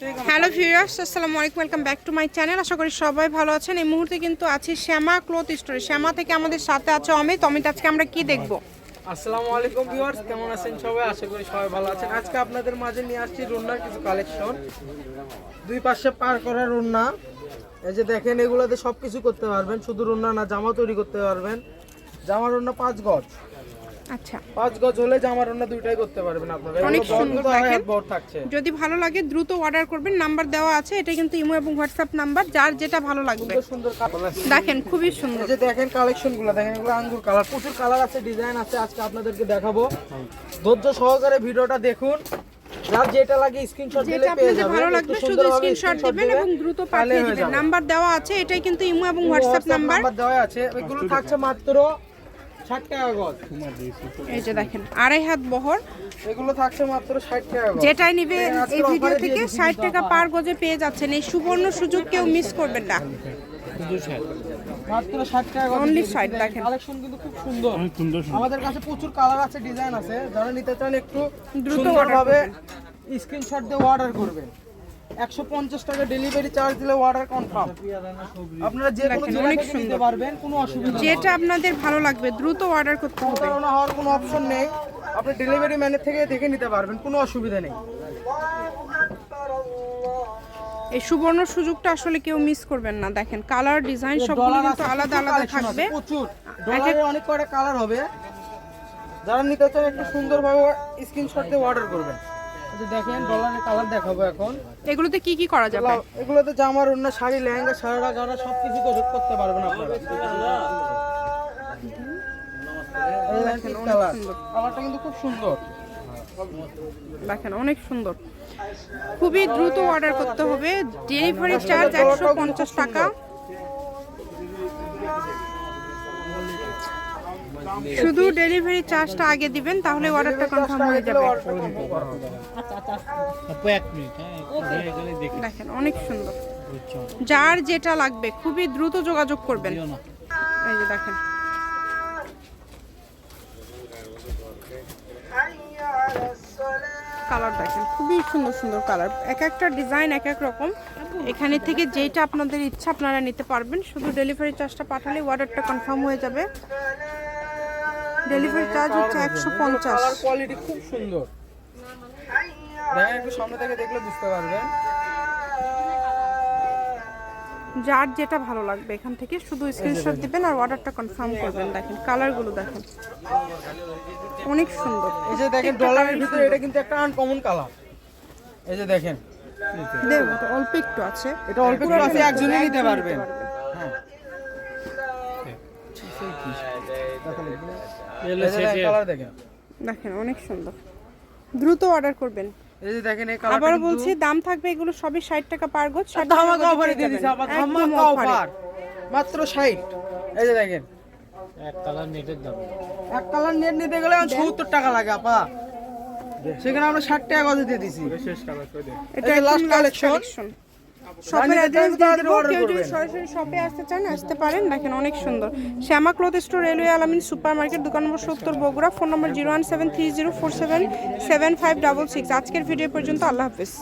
Hello viewers, আসসালামু আলাইকুম, welcome back to my channel. আশা করি সবাই ভালো আছেন। এই মুহূর্তে কিন্তু আছি শ্যামা ক্লথ স্টোরে। শ্যামা থেকে আমাদের সাথে আছে অমিত। অমিত, আজকে আমরা কি দেখব? আসসালামু আলাইকুম ভিউয়ার্স, কেমন আছেন সবাই? আশা করি সবাই ভালো আছেন। আজকে আপনাদের মাঝে নিয়ে আসছি রুন্নার কিছু কালেকশন। দুই পাশে পার করা রুন্না। এই যে দেখেন, এগুলোতে সব কিছু করতে পারবেন। শুধু রুন্না না, জামা তৈরি করতে পারবেন। জামা রুন্না পাঁচ গজ। আচ্ছা। পাঁচ গজ হলে জামা রুন্না দুইটাই করতে পারবেন আপনারা। অনেক সুন্দর দেখেন। থাকছে। যদি ভালো লাগে দ্রুত অর্ডার করবেন নাম্বার দেওয়া আছে এটা কিন্তু ইমো এবং হোয়াটসঅ্যাপ নাম্বার যার যেটা ভালো লাগবে। সুন্দর দেখেন খুবই সুন্দর। যে দেখেন কালেকশনগুলো দেখেন এগুলো আঙ্গুর কালার প্রচুর কালার আছে ডিজাইন আছে আজকে আপনাদেরকে দেখাবো। ধৈর্য সহকারে ভিডিওটা দেখুন। যার যেটা লাগে স্ক্রিনশট দিলে যেটা পেয়ে যাবেন ভালো লাগবে শুধু স্ক্রিনশট দিবেন এবং দ্রুত পাঠিয়ে দিবেন। নাম্বার দেওয়া আছে এটাই কিন্তু ইমো এবং হোয়াটসঅ্যাপ নাম্বার নাম্বার দেওয়া আছে। এগুলো থাকছে মাত্র ষাট টাকা গজ। এই যে দেখেন আড়াই হাত বহর। এগুলো থাকছে মাত্র ষাট টাকা যেটাই নিবে এই ভিডিও থেকে ষাট টাকা পার গজে পেয়ে যাচ্ছেন। এই সুবর্ণ সুযোগ কেউ মিস করবেন না। মাত্র ষাট টাকা গজ। 60 দেখেন। কালেকশন কিন্তু খুব সুন্দর। আমাদের কাছে প্রচুর কালার আছে ডিজাইন আছে। যারা নিতে চান একটু দ্রুত সুন্দরভাবে স্ক্রিনশট দিয়ে অর্ডার করবেন। একশো পঞ্চাশ টাকা ডেলিভারি চার্জ দিলে অর্ডার কনফার্ম আপনারা যে কোনো অনেক সুন্দর। পারবেন কোনো অসুবিধা যেটা আপনাদের ভালো লাগবে দ্রুত অর্ডার করতে হবে। প্রতারণা হওয়ার কোনো অপশন নেই। আপনি ডেলিভারি ম্যানের থেকে দেখে নিতে পারবেন কোনো অসুবিধা নেই। এই সুবর্ণ সুযোগটা আসলে কেউ মিস করবেন না। দেখেন কালার ডিজাইন সবগুলো কিন্তু আলাদা আলাদা থাকবে। প্রচুর। ডলারে অনেক কয়টা কালার হবে। যারা নিতে চান একটু সুন্দরভাবে স্ক্রিনশট দিয়ে অর্ডার করবেন। দেখেন ডলারের কালার দেখাবো এখন। এগুলোতে কি কি করা যাবে? এগুলোতে জামার অন্য শাড়ি লেহেঙ্গা সারারা গাড়া সব কিছু করে করতে পারবেন আপনারা। কালারটা কিন্তু খুব সুন্দর। দেখেন অনেক সুন্দর। খুবই দ্রুত অর্ডার করতে হবে। ডেলিভারি চার্জ একশো পঞ্চাশ টাকা। শুধু ডেলিভারি চার্জটা আগে দিবেন তাহলে অর্ডারটা কনফার্ম হয়ে যাবে। হ্যাঁ দেখেন অনেক সুন্দর। যার যেটা লাগবে খুবই দ্রুত যোগাযোগ করবেন। এই যে দেখেন। কালার দেখেন খুবই সুন্দর সুন্দর কালার। এক একটা ডিজাইন এক এক রকম। এখানে থেকে যেটা আপনাদের ইচ্ছা আপনারা নিতে পারবেন। শুধু ডেলিভারি চার্জটা পাঠালে অর্ডারটা কনফার্ম হয়ে যাবে। ডেলিভারি চার্জ হচ্ছে একশো পঞ্চাশ। কালার কোয়ালিটি খুব সুন্দর। দেখেন একটু সামনে থেকে দেখলে বুঝতে পারবেন। যার যেটা ভালো লাগবে এখান থেকে শুধু স্ক্রিনশট দিবেন আর অর্ডারটা কনফার্ম করবেন। দেখেন কালারগুলো দেখেন। অনেক সুন্দর। এই যে দেখেন ডলারের ভিতরে এটা কিন্তু একটা আনকমন কালার এই যে দেখেন। দেখুন অল্প একটু আছে। এটা অল্প একটু আছে একজনই নিতে পারবেন। হ্যাঁ। দেখেন দেখেন। অনেক সুন্দর। দ্রুত অর্ডার করবেন। এই যে দেখেন এই কালারটা আবারও বলছি দাম থাকবে এগুলো সবই ষাট টাকা পার গোছ ষাট টাকা ধামাকা অফারে দিয়ে আবার ধামাকা অফার মাত্র 60 এই যে দেখেন। এক কালার নেটের দাম। এক কালার নেট নিতে গেলে 70 টাকা লাগে আপা। সেখানে আমরা 60 টাকা গজে দিয়ে দিছি। এটা লাস্ট কালেকশন। শপের অ্যাড্রেস দিয়ে দেবো কেউ যদি সরাসরি শপে আসতে চান আসতে পারেন। দেখেন অনেক সুন্দর। Shyama cloth store railway Alamin super market দোকান নম্বর সত্তর Bogura. Phone number zero one seven three zero four seven seven five double six আজকের ভিডিও পর্যন্ত আল্লাহ হাফেজ।